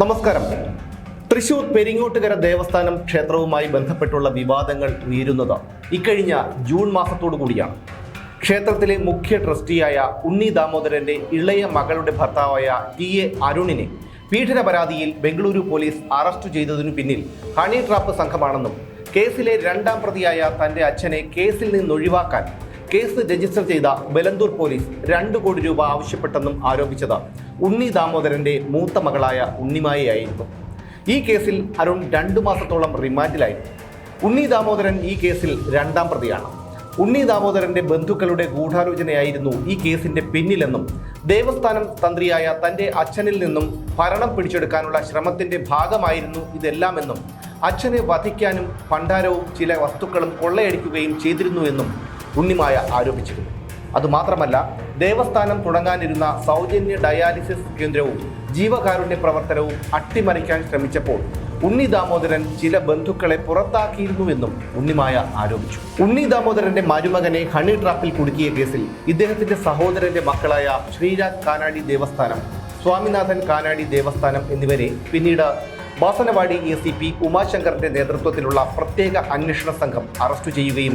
നമസ്കാരം. തൃശൂർ പെരിങ്ങോട്ടുകര ദേവസ്ഥാനം ക്ഷേത്രവുമായി ബന്ധപ്പെട്ടുള്ള വിവാദങ്ങൾ ഉയരുന്നത് ഇക്കഴിഞ്ഞ ജൂൺ മാസത്തോടു കൂടിയാണ്. ക്ഷേത്രത്തിലെ മുഖ്യ ട്രസ്റ്റിയായ ഉണ്ണി ദാമോദരന്റെ ഇളയ മകളുടെ ഭർത്താവായ ടി എ അരുണിനെ പീഡന പരാതിയിൽ ബംഗളൂരു പോലീസ് അറസ്റ്റ് ചെയ്തതിനു പിന്നിൽ ഹണി ട്രാപ്പ് സംഘമാണെന്നും കേസിലെ രണ്ടാം പ്രതിയായ തന്റെ അച്ഛനെ കേസിൽ നിന്നൊഴിവാക്കാൻ കേസ് രജിസ്റ്റർ ചെയ്ത ബലന്തൂർ പോലീസ് രണ്ട് കോടി രൂപ ആവശ്യപ്പെട്ടെന്നും ആരോപിച്ചത് ഉണ്ണി ദാമോദരന്റെ മൂത്ത മകളായ ഉണ്ണിമായയായിരുന്നു. ഈ കേസിൽ അരുൺ രണ്ടു മാസത്തോളം റിമാൻഡിലായിരുന്നു. ഉണ്ണി ദാമോദരൻ ഈ കേസിൽ രണ്ടാം പ്രതിയാണ്. ഉണ്ണി ദാമോദരന്റെ ബന്ധുക്കളുടെ ഗൂഢാലോചനയായിരുന്നു ഈ കേസിന്റെ പിന്നിലെന്നും ദേവസ്ഥാനം തന്ത്രിയായ തന്റെ അച്ഛനിൽ നിന്നും ഭരണം പിടിച്ചെടുക്കാനുള്ള ശ്രമത്തിന്റെ ഭാഗമായിരുന്നു ഇതെല്ലാമെന്നും അച്ഛനെ വധിക്കാനും ഭണ്ഡാരവും ചില വസ്തുക്കളും കൊള്ളയടിക്കുകയും ചെയ്തിരുന്നുവെന്നും ഉണ്ണിമായ ആരോപിച്ചിരുന്നു. അതുമാത്രമല്ല ദേവസ്ഥാനം തുടങ്ങാനിരുന്ന സൗജന്യ ഡയാലിസിസ് കേന്ദ്രവും ജീവകാരുണ്യ പ്രവർത്തനവും അട്ടിമറിക്കാൻ ശ്രമിച്ചപ്പോൾ ഉണ്ണി ദാമോദരൻ ചില ബന്ധുക്കളെ പുറത്താക്കിയിരുന്നുവെന്നും ഉണ്ണിമായ ആരോപിച്ചു. ഉണ്ണി ദാമോദരന്റെ മരുമകനെ ഹണി ട്രാപ്പിൽ കുടുക്കിയ കേസിൽ ഇദ്ദേഹത്തിന്റെ സഹോദരന്റെ മക്കളായ ശ്രീരാജ് കാനാടി ദേവസ്ഥാനം സ്വാമിനാഥൻ കാനാടി ദേവസ്ഥാനം എന്നിവരെ പിന്നീട് ബാസനവാടി എ സി പി ഉമാശങ്കറിന്റെ നേതൃത്വത്തിലുള്ള പ്രത്യേക അന്വേഷണ സംഘം അറസ്റ്റ് ചെയ്യുകയും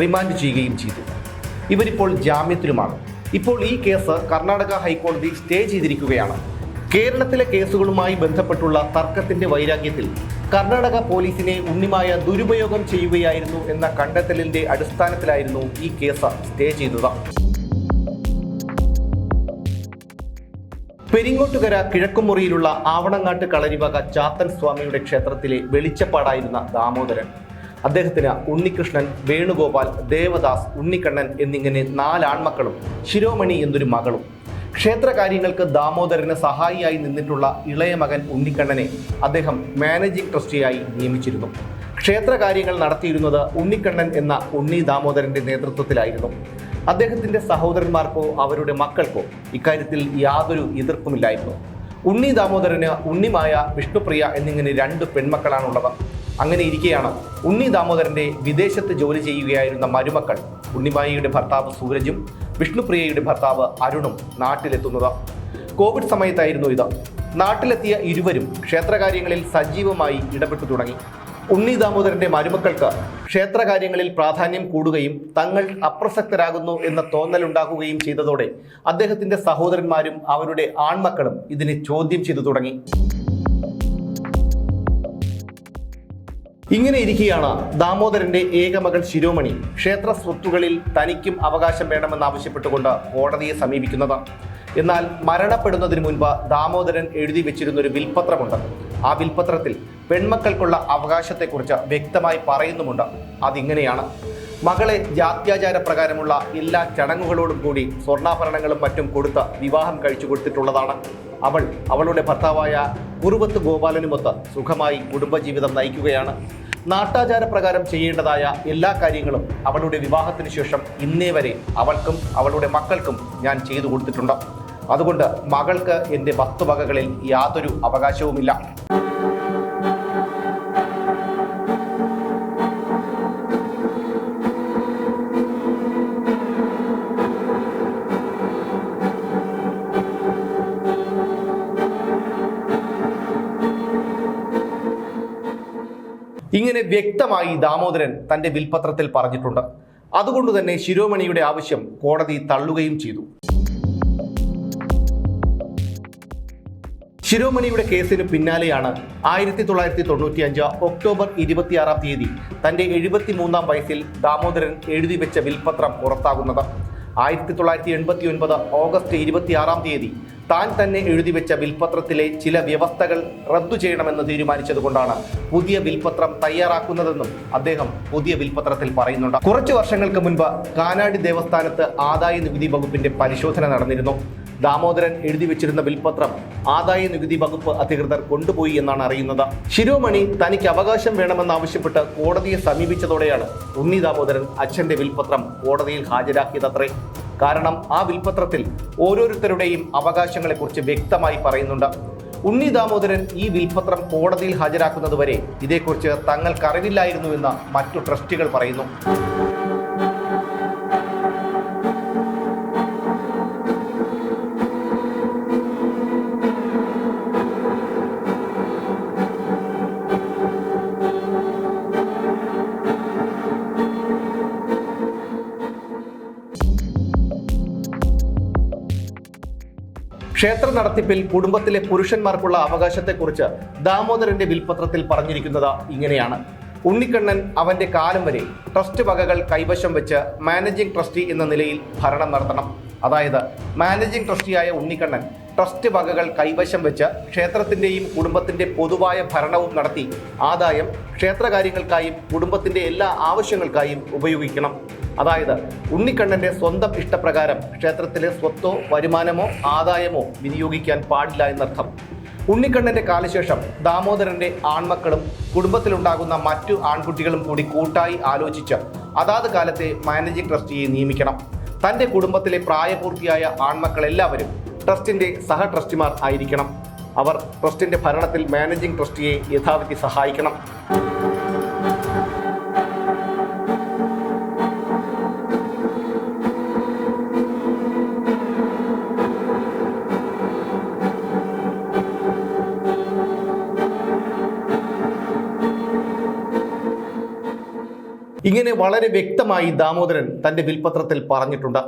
റിമാൻഡ് ചെയ്യുകയും ചെയ്തു. ഇവരിപ്പോൾ ജാമ്യത്തിലുമാണ്. ഇപ്പോൾ ഈ കേസ് കർണാടക ഹൈക്കോടതി സ്റ്റേ ചെയ്തിരിക്കുകയാണ്. കേരളത്തിലെ കേസുകളുമായി ബന്ധപ്പെട്ടുള്ള തർക്കത്തിന്റെ വൈരാഗ്യത്തിൽ കർണാടക പോലീസിനെ ഉണ്ണിമായ ദുരുപയോഗം ചെയ്യുകയായിരുന്നു എന്ന കണ്ടെത്തലിന്റെ അടിസ്ഥാനത്തിലായിരുന്നു ഈ കേസ് സ്റ്റേ ചെയ്തത്. പെരിങ്ങോട്ടുകര കിഴക്കുമുറിയിലുള്ള ആവണങ്ങാട്ട് കളരിവക ചാത്തൻ സ്വാമിയുടെ ക്ഷേത്രത്തിലെ വെളിച്ചപ്പാടായിരുന്ന ദാമോദരൻ. അദ്ദേഹത്തിന് ഉണ്ണികൃഷ്ണൻ വേണുഗോപാൽ ദേവദാസ് ഉണ്ണിക്കണ്ണൻ എന്നിങ്ങനെ നാലാൺമക്കളും ശിരോമണി എന്നൊരു മകളും. ക്ഷേത്രകാര്യങ്ങൾക്ക് ദാമോദരന് സഹായിയായി നിന്നിട്ടുള്ള ഇളയ മകൻ ഉണ്ണിക്കണ്ണനെ അദ്ദേഹം മാനേജിംഗ് ട്രസ്റ്റിയായി നിയമിച്ചിരുന്നു. ക്ഷേത്രകാര്യങ്ങൾ നടത്തിയിരുന്നത് ഉണ്ണിക്കണ്ണൻ എന്ന ഉണ്ണി ദാമോദരന്റെ നേതൃത്വത്തിലായിരുന്നു. അദ്ദേഹത്തിന്റെ സഹോദരന്മാർക്കോ അവരുടെ മക്കൾക്കോ ഇക്കാര്യത്തിൽ യാതൊരു എതിർപ്പുമില്ലായിരുന്നു. ഉണ്ണി ദാമോദരന് ഉണ്ണിമായ വിഷ്ണുപ്രിയ എന്നിങ്ങനെ രണ്ട് പെൺമക്കളാണുള്ളവർ അങ്ങനെ ഇരിക്കെയാണ് ഉണ്ണി ദാമോദരന്റെ വിദേശത്ത് ജോലി ചെയ്യുകയായിരുന്ന മരുമക്കൾ ഉണ്ണിമായയുടെ ഭർത്താവ് സൂരജും വിഷ്ണുപ്രിയയുടെ ഭർത്താവ് അരുണും നാട്ടിലെത്തുന്നത്. കോവിഡ് സമയത്തായിരുന്നു ഇത്. നാട്ടിലെത്തിയ ഇരുവരും ക്ഷേത്രകാര്യങ്ങളിൽ സജീവമായി ഇടപെട്ടു തുടങ്ങി. ഉണ്ണി ദാമോദരന്റെ മരുമക്കൾക്ക് ക്ഷേത്രകാര്യങ്ങളിൽ പ്രാധാന്യം കൂടുകയും തങ്ങൾ അപ്രസക്തരാകുന്നു എന്ന തോന്നൽ ഉണ്ടാക്കുകയും ചെയ്തതോടെ അദ്ദേഹത്തിന്റെ സഹോദരന്മാരും അവരുടെ ആൺമക്കളും ഇതിനെ ചോദ്യം ചെയ്തു തുടങ്ങി. ഇങ്ങനെ ഇരിക്കെയാണ് ദാമോദരന്റെ ഏകമകൾ ശിരോമണി. ക്ഷേത്ര സ്വത്തുകളിൽ തനിക്കും അവകാശം വേണമെന്നാവശ്യപ്പെട്ടുകൊണ്ട് കോടതിയെ സമീപിക്കുന്നത്. എന്നാൽ മരണപ്പെടുന്നതിന് മുൻപ് ദാമോദരൻ എഴുതി വെച്ചിരുന്നൊരു വിൽപത്രമുണ്ട്. ആ വിൽപത്രത്തിൽ പെൺമക്കൾക്കുള്ള അവകാശത്തെക്കുറിച്ച് വ്യക്തമായി പറയുന്നുമുണ്ട്. അതിങ്ങനെയാണ്. മകളെ ജാത്യാചാര പ്രകാരമുള്ള എല്ലാ ചടങ്ങുകളോടും കൂടി സ്വർണാഭരണങ്ങളും മറ്റും കൊടുത്ത് വിവാഹം കഴിച്ചു കൊടുത്തിട്ടുള്ളതാണ്. അവൾ അവളുടെ ഭർത്താവായ കുറുവത്ത് ഗോപാലനുമൊത്ത് സുഖമായി കുടുംബജീവിതം നയിക്കുകയാണ്. നാട്ടാചാര പ്രകാരം ചെയ്യേണ്ടതായ എല്ലാ കാര്യങ്ങളും അവളുടെ വിവാഹത്തിന് ശേഷം ഇന്നേ വരെ അവൾക്കും അവളുടെ മക്കൾക്കും ഞാൻ ചെയ്തു കൊടുത്തിട്ടുണ്ട്. അതുകൊണ്ട് മകൾക്ക് എന്റെ വസ്തുവകകളിൽ യാതൊരു അവകാശവുമില്ല. ഇങ്ങനെ വ്യക്തമായി ദാമോദരൻ തന്റെ വിൽപത്രത്തിൽ പറഞ്ഞിട്ടുണ്ട്. അതുകൊണ്ട് തന്നെ ശിരോമണിയുടെ ആവശ്യം കോടതി തള്ളുകയും ചെയ്തു. ശിരോമണിയുടെ കേസിന് പിന്നാലെയാണ് ആയിരത്തി തൊള്ളായിരത്തി തൊണ്ണൂറ്റി അഞ്ച് ഒക്ടോബർ ഇരുപത്തിയാറാം തീയതി തന്റെ എഴുപത്തിമൂന്നാം വയസ്സിൽ ദാമോദരൻ എഴുതി വെച്ച വിൽപത്രം പുറത്താകുന്നത്. ആയിരത്തി തൊള്ളായിരത്തി എൺപത്തി ഒൻപത് ഓഗസ്റ്റ് ഇരുപത്തിയാറാം തീയതി താൻ തന്നെ എഴുതി വെച്ച വിൽപത്രത്തിലെ ചില വ്യവസ്ഥകൾ റദ്ദു ചെയ്യണമെന്ന് തീരുമാനിച്ചതുകൊണ്ടാണ് പുതിയ വിൽപത്രം തയ്യാറാക്കുന്നതെന്നും അദ്ദേഹം പുതിയ വിൽപത്രത്തിൽ പറയുന്നുണ്ട്. കുറച്ചു വർഷങ്ങൾക്ക് മുൻപ് കാനാടി ദേവസ്ഥാനത്ത് ആദായ നികുതി വകുപ്പിന്റെ പരിശോധന നടന്നിരുന്നു. ദാമോദരൻ എഴുതി വെച്ചിരുന്ന വിൽപത്രം ആദായ നികുതി വകുപ്പ് അധികൃതർ കൊണ്ടുപോയി എന്നാണ് അറിയുന്നത്. ശിരോമണി തനിക്ക് അവകാശം വേണമെന്നാവശ്യപ്പെട്ട് കോടതിയെ സമീപിച്ചതോടെയാണ് ഉണ്ണി ദാമോദരൻ അച്ഛന്റെ വിൽപത്രം കോടതിയിൽ ഹാജരാക്കിയതത്രേ. കാരണം ആ വിൽപത്രത്തിൽ ഓരോരുത്തരുടെയും അവകാശങ്ങളെക്കുറിച്ച് വ്യക്തമായി പറയുന്നുണ്ട്. ഉണ്ണി ദാമോദരൻ ഈ വിൽപത്രം കോടതിയിൽ ഹാജരാക്കുന്നതുവരെ ഇതേക്കുറിച്ച് തങ്ങൾക്കറിവില്ലായിരുന്നുവെന്ന് മറ്റു ട്രസ്റ്റികൾ പറയുന്നു. ക്ഷേത്ര നടത്തിപ്പിൽ കുടുംബത്തിലെ പുരുഷന്മാർക്കുള്ള അവകാശത്തെക്കുറിച്ച് ദാമോദരന്റെ വിൽപത്രത്തിൽ പറഞ്ഞിരിക്കുന്നത് ഇങ്ങനെയാണ്. ഉണ്ണിക്കണ്ണൻ അവന്റെ കാലം വരെ ട്രസ്റ്റ് വകകൾ കൈവശം വെച്ച് മാനേജിംഗ് ട്രസ്റ്റി എന്ന നിലയിൽ ഭരണം നടത്തണം. അതായത് മാനേജിംഗ് ട്രസ്റ്റിയായ ഉണ്ണിക്കണ്ണൻ ട്രസ്റ്റ് വകകൾ കൈവശം വെച്ച് ക്ഷേത്രത്തിന്റെയും കുടുംബത്തിന്റെ പൊതുവായ ഭരണവും നടത്തി ആദായം ക്ഷേത്രകാര്യങ്ങൾക്കായും കുടുംബത്തിന്റെ എല്ലാ ആവശ്യങ്ങൾക്കായും ഉപയോഗിക്കണം. അതായത് ഉണ്ണിക്കണ്ണന്റെ സ്വന്തം ഇഷ്ടപ്രകാരം ക്ഷേത്രത്തിലെ സ്വത്തോ വരുമാനമോ ആദായമോ വിനിയോഗിക്കാൻ പാടില്ല എന്നർത്ഥം. ഉണ്ണിക്കണ്ണന്റെ കാലശേഷം ദാമോദരന്റെ ആൺമക്കളും കുടുംബത്തിലുണ്ടാകുന്ന മറ്റു ആൺകുട്ടികളും കൂടി കൂട്ടായി ആലോചിച്ച് അതാത് കാലത്തെ മാനേജിംഗ് ട്രസ്റ്റിയെ നിയമിക്കണം. തന്റെ കുടുംബത്തിലെ പ്രായപൂർത്തിയായ ആൺമക്കളെല്ലാവരും ട്രസ്റ്റിന്റെ സഹ ട്രസ്റ്റിമാർ ആയിരിക്കണം. അവർ ട്രസ്റ്റിന്റെ ഭരണത്തിൽ മാനേജിംഗ് ട്രസ്റ്റിയെ യഥാവിധി സഹായിക്കണം. ഇങ്ങനെ വളരെ വ്യക്തമായി ദാമോദരൻ തന്റെ വിൽപത്രത്തിൽ പറഞ്ഞിട്ടുണ്ട്.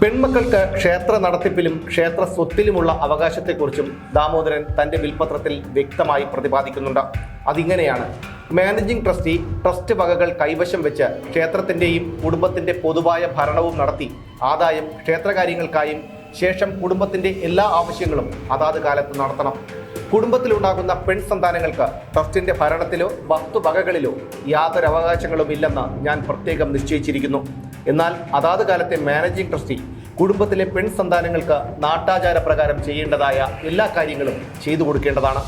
പെൺമക്കൾക്ക് ക്ഷേത്ര നടത്തിപ്പിലും ക്ഷേത്ര സ്വത്തിലുമുള്ള അവകാശത്തെക്കുറിച്ചും ദാമോദരൻ തന്റെ വിൽപത്രത്തിൽ വ്യക്തമായി പ്രതിപാദിക്കുന്നുണ്ട്. അതിങ്ങനെയാണ് മാനേജിംഗ് ട്രസ്റ്റി ട്രസ്റ്റ് വകകൾ കൈവശം വെച്ച് ക്ഷേത്രത്തിന്റെയും കുടുംബത്തിന്റെ പൊതുവായ ഭരണവും നടത്തി ആദായം ക്ഷേത്രകാര്യങ്ങൾക്കായും ശേഷം കുടുംബത്തിന്റെ എല്ലാ ആവശ്യങ്ങളും അതാത് കാലത്ത് നടത്തണം. കുടുംബത്തിലുണ്ടാകുന്ന പെൺ സന്താനങ്ങൾക്ക് ട്രസ്റ്റിന്റെ ഭരണത്തിലോ വസ്തുവകകളിലോ യാതൊരു അവകാശങ്ങളും ഇല്ലെന്ന് ഞാൻ പ്രത്യേകം നിശ്ചയിച്ചിരിക്കുന്നു. എന്നാൽ അതാത് കാലത്തെ മാനേജിംഗ് ട്രസ്റ്റി കുടുംബത്തിലെ പെൺ സന്താനങ്ങൾക്ക് നാട്ടാചാര പ്രകാരം ചെയ്യേണ്ടതായ എല്ലാ കാര്യങ്ങളും ചെയ്തു കൊടുക്കേണ്ടതാണ്.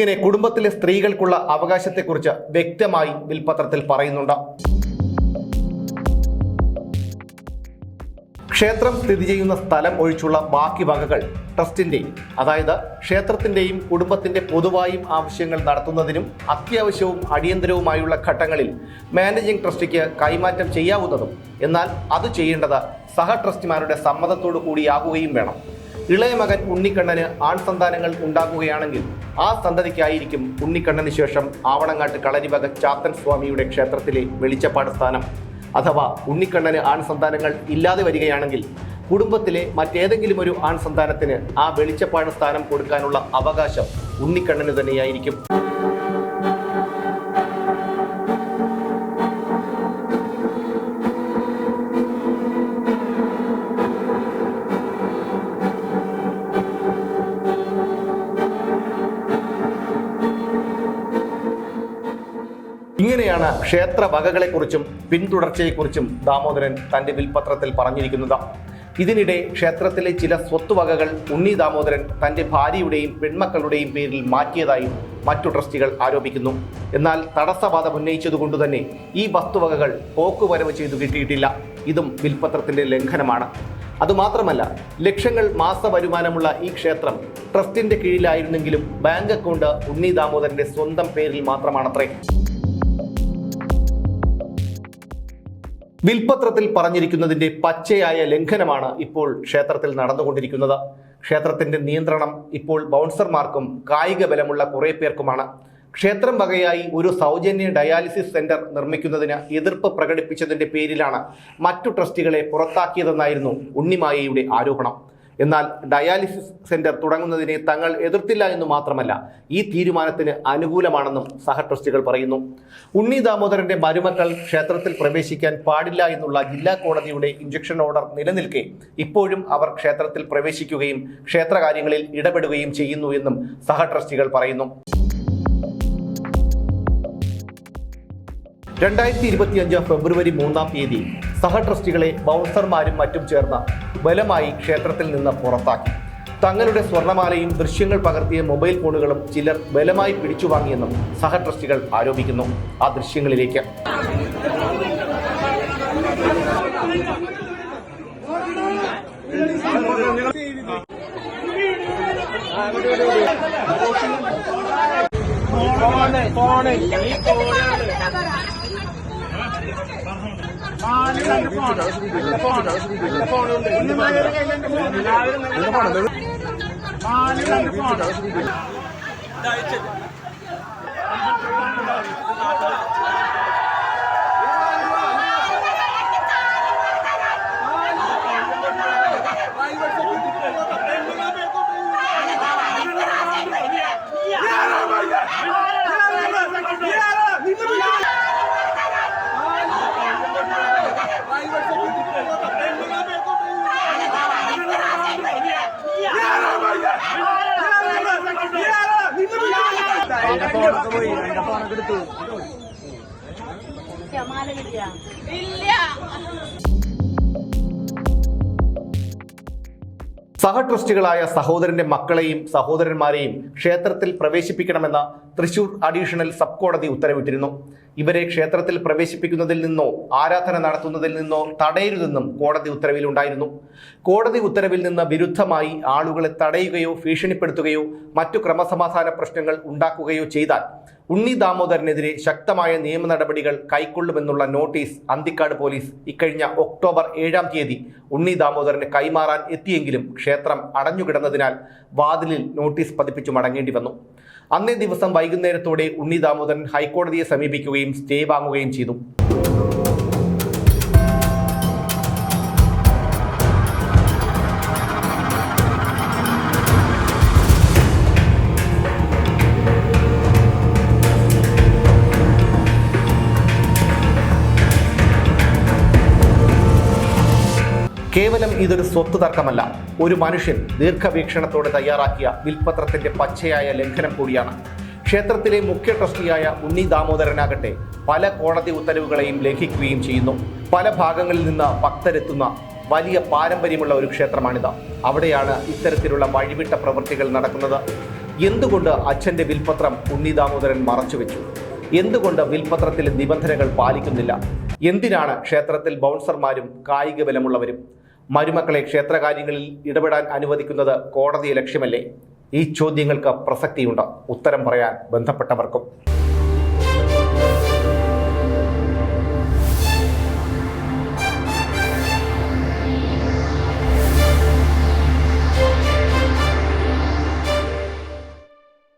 ഇങ്ങനെ കുടുംബത്തിലെ സ്ത്രീകൾക്കുള്ള അവകാശത്തെക്കുറിച്ച് വ്യക്തമായി വിൽപത്രത്തിൽ പറയുന്നുണ്ട്. ക്ഷേത്രം സ്ഥിതി ചെയ്യുന്ന സ്ഥലം ഒഴിച്ചുള്ള ബാക്കി വകകൾ ട്രസ്റ്റിന്റെ അതായത് ക്ഷേത്രത്തിന്റെയും കുടുംബത്തിന്റെ പൊതുവായും ആവശ്യങ്ങൾ നടത്തുന്നതിനും അത്യാവശ്യവും അടിയന്തരവുമായുള്ള ഘട്ടങ്ങളിൽ മാനേജിംഗ് ട്രസ്റ്റിക്ക് കൈമാറ്റം ചെയ്യാവുന്നതും എന്നാൽ അത് ചെയ്യേണ്ടത് സഹ ട്രസ്റ്റിമാരുടെ സമ്മതത്തോടു കൂടിയാകുകയും വേണം. ഇളയ മകൻ ഉണ്ണിക്കണ്ണന് ആൺസന്താനങ്ങൾ ഉണ്ടാക്കുകയാണെങ്കിൽ ആ സന്തതിക്കായിരിക്കും ഉണ്ണിക്കണ്ണന് ശേഷം ആവണങ്ങാട്ട് കളരിവക ചാത്തൻ സ്വാമിയുടെ ക്ഷേത്രത്തിലെ വെളിച്ചപ്പാട് സ്ഥാനം. അഥവാ ഉണ്ണിക്കണ്ണന് ആൺസന്താനങ്ങൾ ഇല്ലാതെ വരികയാണെങ്കിൽ കുടുംബത്തിലെ മറ്റേതെങ്കിലും ഒരു ആൺസന്താനത്തിന് ആ വെളിച്ചപ്പാട് സ്ഥാനം കൊടുക്കാനുള്ള അവകാശം ഉണ്ണിക്കണ്ണന് തന്നെയായിരിക്കും. ഇങ്ങനെയാണ് ക്ഷേത്ര വകകളെക്കുറിച്ചും പിന്തുടർച്ചയെക്കുറിച്ചും ദാമോദരൻ തന്റെ വിൽപത്രത്തിൽ പറഞ്ഞിരിക്കുന്നത്. ഇതിനിടെ ക്ഷേത്രത്തിലെ ചില സ്വത്തുവകകൾ ഉണ്ണി ദാമോദരൻ തന്റെ ഭാര്യയുടെയും പെൺമക്കളുടെയും പേരിൽ മാറ്റിയതായും മറ്റു ട്രസ്റ്റികൾ ആരോപിക്കുന്നു. എന്നാൽ തടസ്സവാദം ഉന്നയിച്ചതുകൊണ്ട് തന്നെ ഈ വസ്തുവകകൾ പോക്കുവരവ് ചെയ്തു കിട്ടിയിട്ടില്ല. ഇതും വിൽപത്രത്തിന്റെ ലംഘനമാണ്. അതുമാത്രമല്ല ലക്ഷങ്ങൾ മാസ വരുമാനമുള്ള ഈ ക്ഷേത്രം ട്രസ്റ്റിന്റെ കീഴിലായിരുന്നെങ്കിലും ബാങ്ക് അക്കൗണ്ട് ഉണ്ണി ദാമോദരന്റെ സ്വന്തം പേരിൽ മാത്രമാണത്രേ. വിൽപത്രത്തിൽ പറഞ്ഞിരിക്കുന്നതിന്റെ പച്ചയായ ലംഘനമാണ് ഇപ്പോൾ ക്ഷേത്രത്തിൽ നടന്നുകൊണ്ടിരിക്കുന്നത്. ക്ഷേത്രത്തിന്റെ നിയന്ത്രണം ഇപ്പോൾ ബൗൺസർമാർക്കും കായിക ബലമുള്ള കുറേ പേർക്കുമാണ്. ക്ഷേത്രം വകയായി ഒരു സൗജന്യ ഡയാലിസിസ് സെന്റർ നിർമ്മിക്കുന്നതിന് എതിർപ്പ് പ്രകടിപ്പിച്ചതിന്റെ പേരിലാണ് മറ്റു ട്രസ്റ്റികളെ പുറത്താക്കിയതെന്നായിരുന്നു ഉണ്ണിമായയുടെ ആരോപണം. എന്നാൽ ഡയാലിസിസ് സെന്റർ തുടങ്ങുന്നതിനെ തങ്ങൾ എതിർത്തില്ല എന്ന് മാത്രമല്ല ഈ തീരുമാനത്തിന് അനുകൂലമാണെന്നും സഹ ട്രസ്റ്റുകൾ പറയുന്നു. ഉണ്ണി ദാമോദരന്റെ മരുമക്കൾ ക്ഷേത്രത്തിൽ പ്രവേശിക്കാൻ പാടില്ല എന്നുള്ള ജില്ലാ കോടതിയുടെ ഇഞ്ചക്ഷൻ ഓർഡർ നിലനിൽക്കെ ഇപ്പോഴും അവർ ക്ഷേത്രത്തിൽ പ്രവേശിക്കുകയും ക്ഷേത്രകാര്യങ്ങളിൽ ഇടപെടുകയും ചെയ്യുന്നു എന്നും സഹ ട്രസ്റ്റികൾ പറയുന്നു. രണ്ടായിരത്തി ഇരുപത്തിയഞ്ച് ഫെബ്രുവരി മൂന്നാം തീയതി സഹ ട്രസ്റ്റികളെ ബൗൺസർമാരും മറ്റും ചേർന്ന് ബലമായി ക്ഷേത്രത്തിൽ നിന്ന് പുറത്താക്കി. തങ്ങളുടെ സ്വർണമാലയും ദൃശ്യങ്ങൾ പകർത്തിയ മൊബൈൽ ഫോണുകളും ചിലർ ബലമായി പിടിച്ചു വാങ്ങിയെന്നും സഹ ട്രസ്റ്റികൾ ആരോപിക്കുന്നു. ആ ദൃശ്യങ്ങളിലേക്ക്. ഫോണ് ഫോണ് ഈ ഫോണ് സഹട്രസ്റ്റികളായ സഹോദരന്റെ മക്കളെയും സഹോദരന്മാരെയും ക്ഷേത്രത്തിൽ പ്രവേശിപ്പിക്കണമെന്ന തൃശൂർ അഡീഷണൽ സബ് കോടതി ഉത്തരവിട്ടിരുന്നു. ഇവരെ ക്ഷേത്രത്തിൽ പ്രവേശിപ്പിക്കുന്നതിൽ നിന്നോ ആരാധന നടത്തുന്നതിൽ നിന്നോ തടയരുതെന്നും കോടതി ഉത്തരവിലുണ്ടായിരുന്നു. കോടതി ഉത്തരവിൽ നിന്ന് വിരുദ്ധമായി ആളുകളെ തടയുകയോ ഭീഷണിപ്പെടുത്തുകയോ മറ്റു ക്രമസമാധാന പ്രശ്നങ്ങൾ ഉണ്ടാക്കുകയോ ചെയ്താൽ ഉണ്ണി ദാമോദരനെതിരെ ശക്തമായ നിയമ നടപടികൾ കൈക്കൊള്ളുമെന്നുള്ള നോട്ടീസ് അന്തിക്കാട് പോലീസ് ഇക്കഴിഞ്ഞ ഒക്ടോബർ ഏഴാം തീയതി ഉണ്ണി ദാമോദരന് കൈമാറാൻ എത്തിയെങ്കിലും ക്ഷേത്രം അടഞ്ഞുകിടന്നതിനാൽ വാതിലിൽ നോട്ടീസ് പതിപ്പിച്ചു മടങ്ങേണ്ടി വന്നു. അന്നേ ദിവസം വൈകുന്നേരത്തോടെ ഉണ്ണി ദാമോദരൻ ഹൈക്കോടതിയെ സമീപിക്കുകയും സ്റ്റേ വാങ്ങുകയും ചെയ്തു. കേവലം ഇതൊരു സ്വത്ത് തർക്കമല്ല. ഒരു മനുഷ്യൻ ദീർഘവീക്ഷണത്തോടെ തയ്യാറാക്കിയ വിൽപത്രത്തിന്റെ പച്ചയായ ലംഘനം കൂടിയാണ്. ക്ഷേത്രത്തിലെ മുഖ്യ ട്രസ്റ്റിയായ ഉണ്ണി ദാമോദരനാകട്ടെ പല കോടതി ഉത്തരവുകളെയും ലംഘിക്കുകയും ചെയ്യുന്നു. പല ഭാഗങ്ങളിൽ നിന്ന് ഭക്തരെത്തുന്ന വലിയ പാരമ്പര്യമുള്ള ഒരു ക്ഷേത്രമാണിത്. അവിടെയാണ് ഇത്തരത്തിലുള്ള വഴിവിട്ട പ്രവൃത്തികൾ നടക്കുന്നത്. എന്തുകൊണ്ട് അച്ഛന്റെ വിൽപത്രം ഉണ്ണി ദാമോദരൻ മറച്ചുവെച്ചു എന്തുകൊണ്ട് വിൽപത്രത്തിലെ നിബന്ധനകൾ പാലിക്കുന്നില്ല? എന്തിനാണ് ക്ഷേത്രത്തിൽ ബൗൺസർമാരും കായിക ബലമുള്ളവരും മരുമക്കളെ ക്ഷേത്രകാര്യങ്ങളിൽ ഇടപെടാൻ അനുവദിക്കുന്നത് കോടതിയെ ലക്ഷ്യമല്ലേ? ഈ ചോദ്യങ്ങൾക്ക് പ്രസക്തിയുണ്ട്? ഉത്തരം പറയാൻ ബന്ധപ്പെട്ടവർക്കും.